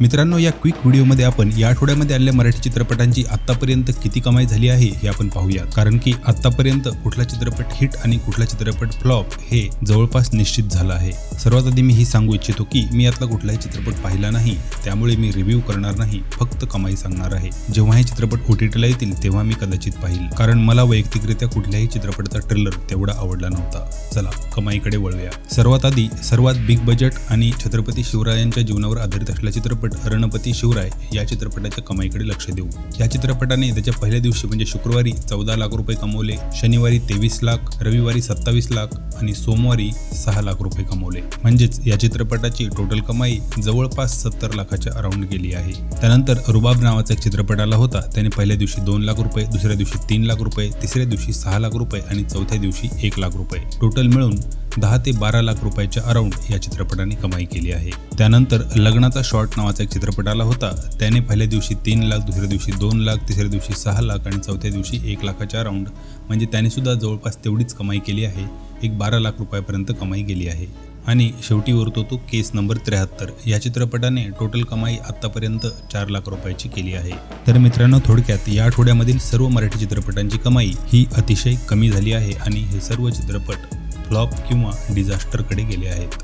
मित्रांनो या क्विक व्हिडिओमध्ये आपण या आठवड्यामध्ये आलेल्या मराठी चित्रपटांची आतापर्यंत किती कमाई झाली आहे हे आपण पाहूया. कारण की आतापर्यंत कुठला चित्रपट हिट आणि कुठला चित्रपट फ्लॉप हे जवळपास निश्चित झालं आहे. सर्वात आधी मी ही सांगू इच्छितो की मी यातला कुठलाही चित्रपट पाहिला नाही त्यामुळे मी रिव्ह्यू करणार नाही फक्त कमाई सांगणार आहे. जेव्हा हे चित्रपट ओटीटीला येतील तेव्हा मी कदाचित पाहिल. कारण मला वैयक्तिकरित्या कुठल्याही चित्रपटाचा ट्रेलर तेवढा आवडला नव्हता. चला कमाईकडे वळूया. सर्वात आधी सर्वात बिग बजेट आणि छत्रपती शिवरायांच्या जीवनावर आधारित असलेला चित्रपट रणपती शिवराय या चित्रपटाच्या कमाईकडे लक्ष देऊ या चित्रपटाने त्याच्या पहिल्या दिवशी म्हणजे शुक्रवारी चौदा लाख रुपये कमवले. शनिवारी तेवीस लाख. रविवारी सत्तावीस लाख. आणि सोमवारी सहा लाख रुपये कमवले. म्हणजेच या चित्रपटाची टोटल कमाई जवळपास सत्तर लाखाच्या अराउंड गेली आहे. त्यानंतर रुबाब नावाचा एक चित्रपट आला होता. त्याने पहिल्या दिवशी दोन लाख रुपये दुसऱ्या दिवशी तीन लाख रुपये तिसऱ्या दिवशी सहा लाख रुपये आणि चौथ्या दिवशी एक लाख रुपये. टोटल मिळून दहा ते बारा लाख रुपयाच्या अराउंड या चित्रपटाने कमाई केली आहे. त्यानंतर लग्नाचा शॉर्ट नावाचा एक चित्रपट आला होता. त्याने पहिल्या दिवशी तीन लाख दुसऱ्या दिवशी दोन लाख तिसऱ्या दिवशी सहा लाख आणि चौथ्या दिवशी एक लाखाच्या अराउंड. म्हणजे त्याने सुद्धा जवळपास तेवढीच कमाई केली आहे. एक बारा लाख रुपयापर्यंत कमाई केली आहे. आणि शेवटी उरतो तो केस नंबर त्र्याहत्तर. या चित्रपटाने टोटल कमाई आत्तापर्यंत चार लाख रुपयाची केली आहे. तर मित्रांनो थोडक्यात या आठवड्यामधील सर्व मराठी चित्रपटांची कमाई ही अतिशय कमी झाली आहे आणि हे सर्व चित्रपट फ्लॉप किंवा डिझास्टरकडे गेले आहेत.